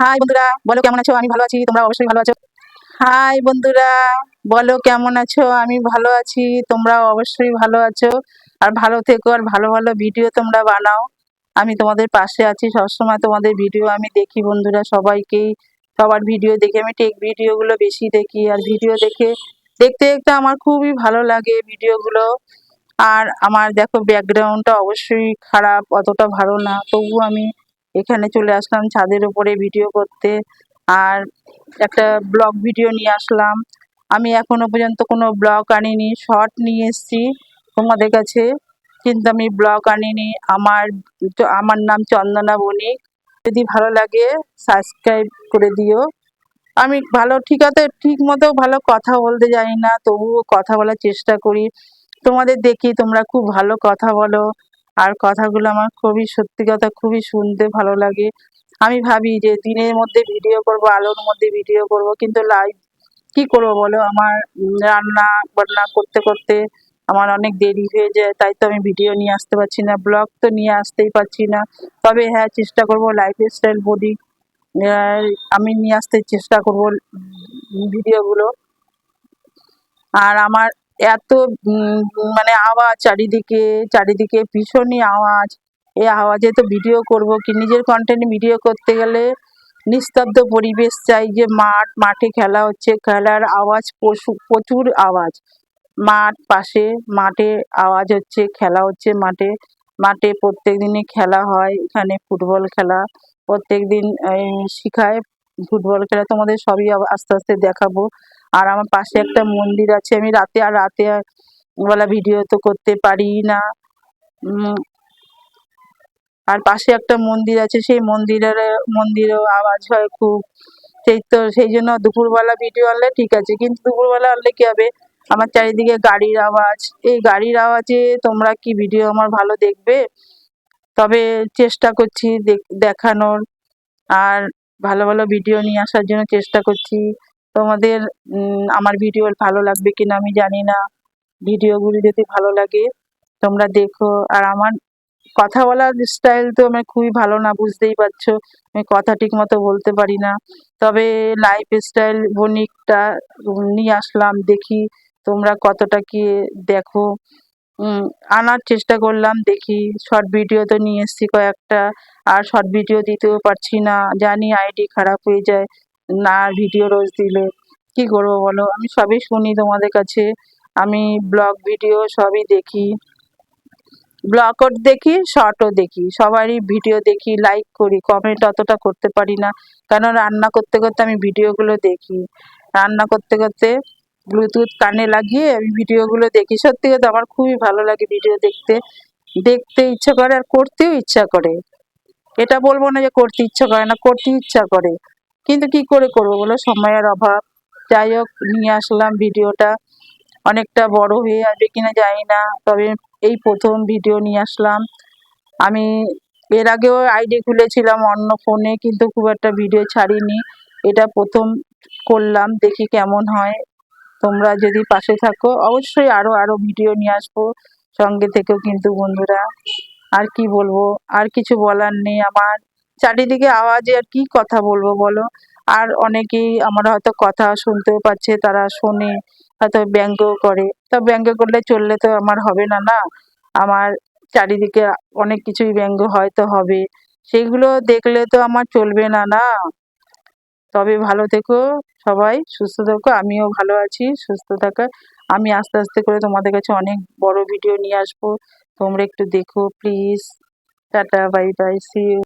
High বন্ধুরা। বলো, কেমন আছো? আমি ভালো আছি। তোমরা অবশ্যই ভালো আছো? হাই বন্ধুরা। বলো, কেমন আছো? আমি ভালো আছি। তোমরা অবশ্যই ভালো আছো। আর ভালো থেকো, আর ভালো ভালো ভিডিও তোমরা বানাও। আমি তোমাদের পাশে আছি। সবসময় তোমাদের ভিডিও আমি দেখি, বন্ধুরা, সবাইকেই। সবার ভিডিও দেখে আমি টেক ভিডিওগুলো বেশি দেখি। আর ভিডিও দেখে, দেখতে দেখতে আমার খুবই ভালো লাগে ভিডিওগুলো আর আমার, দেখো ব্যাকগ্রাউন্ডটা অবশ্যই খারাপ, অতটা ভালো না। তবু আমি এখানে চলে আসলাম ছাদের উপরে ভিডিও করতে আর একটা ব্লগ ভিডিও নিয়ে আসলাম। আমি এখনও পর্যন্ত কোনো ব্লগ আনিনি শর্ট নিয়ে এসেছি তোমাদের কাছে। কিন্তু আমি ব্লগ আনিনি, আমার আমার নাম চন্দনা বণিক। যদি ভালো লাগে সাবস্ক্রাইব করে দিও। আমি ভালো, ঠিক আছে, ঠিক মতো ভালো কথা বলতে জানি না, তবুও কথা বলার চেষ্টা করি। তোমাদের দেখি তোমরা খুব ভালো কথা বলো। আর কথাগুলো আমার খুবই, সত্যি কথা খুবই শুনতে ভালো লাগে। আমি ভাবি যে দিনের মধ্যে ভিডিও করব, আলোর মধ্যে ভিডিও করব, কিন্তু লাইভ কি করব বলো? আমার রান্না বান্না করতে করতে আমার অনেক দেরি হয়ে যায়, তাই তো আমি ভিডিও নিয়ে আসতে পারছি না ব্লগ তো নিয়ে আসতেই পারছি না। তবে হ্যাঁ চেষ্টা করব লাইফ স্টাইল বডি আমি নিয়ে আসতে চেষ্টা করব ভিডিওগুলো আর আমার এত মানে আওয়াজ চারিদিকে চারিদিকে ভীষণই আওয়াজ। এই আওয়াজে তো ভিডিও করব কি? নিজের কন্টেন্ট ভিডিও করতে গেলে নিস্তব্ধ পরিবেশ চাই যে মাঠ, মাঠে খেলা হচ্ছে। খেলার আওয়াজ পশু, প্রচুর আওয়াজ। মাঠ পাশে, মাঠে আওয়াজ হচ্ছে, খেলা হচ্ছে মাঠে। মাঠে প্রত্যেক দিনই খেলা হয়, এখানে ফুটবল খেলা। প্রত্যেক দিন শিখায় ফুটবল খেলা। তোমাদের সবই আস্তে আস্তে দেখাবো। আর আমার পাশে একটা মন্দির আছে। আমি রাতে আর রাতে বেলা ভিডিও তো করতে পারি না। আর পাশে একটা মন্দির আছে। সেই মন্দিরের, মন্দিরেও আওয়াজ হয় খুব। সেই তো, সেই জন্য দুপুরবেলা ভিডিও আনলে ঠিক আছে। কিন্তু দুপুরবেলা আনলে কি হবে? আমার চারিদিকে গাড়ির আওয়াজ। এই গাড়ির আওয়াজে তোমরা কি ভিডিও আমার ভালো দেখবে? তবে চেষ্টা করছি দেখ- দেখানোর। আর ভালো ভালো ভিডিও নিয়ে আসার জন্য চেষ্টা করছি। তোমাদের আমার ভিডিও ভালো লাগবে কিনা আমি জানি না। ভিডিওগুলি যদি ভালো লাগে, তোমরা দেখো। আর আমার কথা বলার স্টাইল তো আমার খুবই ভালো না, বুঝতেই পারছ। আমি কথা ঠিক মতো বলতে পারি না। তবে লাইফ স্টাইল বণিকটা নিয়ে আসলাম, দেখি তোমরা কতটা কি দেখো। আনার চেষ্টা করলাম, দেখি শর্ট ভিডিও তো নিয়ে এসেছি কয়েকটা। আর শর্ট ভিডিও দিতেও পারছি না, জানি আইডি খারাপ হয়ে যায়। না ভিডিও রোজ দিলে কি করব বলো? আমি সবই শুনি তোমাদের কাছে। আমি ব্লগ ভিডিও সবই দেখি। ব্লগও দেখি শর্টও দেখি। সবারই ভিডিও দেখি লাইক করি কমেন্ট অতটা করতে পারি না। কেন রান্না করতে করতে আমি ভিডিওগুলো দেখি। রান্না করতে করতে ব্লুটুথ কানে লাগিয়ে আমি ভিডিওগুলো দেখি। সত্যি কথা, আমার খুবই ভালো লাগে ভিডিও দেখতে। দেখতে ইচ্ছা করে আর করতেও ইচ্ছা করে। এটা বলব না যে করতে ইচ্ছা করে না, করতে ইচ্ছা করে। কিন্তু কি করে করব বলো? সময়ের অভাব। যাই হোক, নিয়ে আসলাম ভিডিওটা। অনেকটা বড় হয়ে আসবে কিনা জানি না, তবে এই প্রথম ভিডিও নিয়ে আসলাম। আমি এর আগেও আইডি খুলেছিলাম অন্য ফোনে কিন্তু খুব একটা ভিডিও ছাড়িনি। এটা প্রথম করলাম, দেখি কেমন হয়। তোমরা যদি পাশে থাকো, অবশ্যই আরও আরও ভিডিও নিয়ে আসব। সঙ্গে থেকেও কিন্তু বন্ধুরা, আর কি বলব? আর কিছু বলার নেই আমার। চারিদিকে আওয়াজে আর কি কথা বলব বলো? আর অনেকেই আমার হয়তো কথা শুনতেও পাচ্ছে, তারা শোনে হয়তো ব্যঙ্গও করে। তা ব্যঙ্গ করলে চললে তো আমার হবে না না? আমার চারিদিকে অনেক কিছুই ব্যঙ্গ হয়তো হবে। সেইগুলো দেখলে তো আমার চলবে না না? তবে ভালো থেকো সবাই, সুস্থ থেকো, আমিও ভালো আছি, সুস্থ থাকা। আমি আস্তে আস্তে করে তোমাদের কাছে অনেক বড় ভিডিও নিয়ে আসব। তোমরা একটু দেখো please tata bye bye see you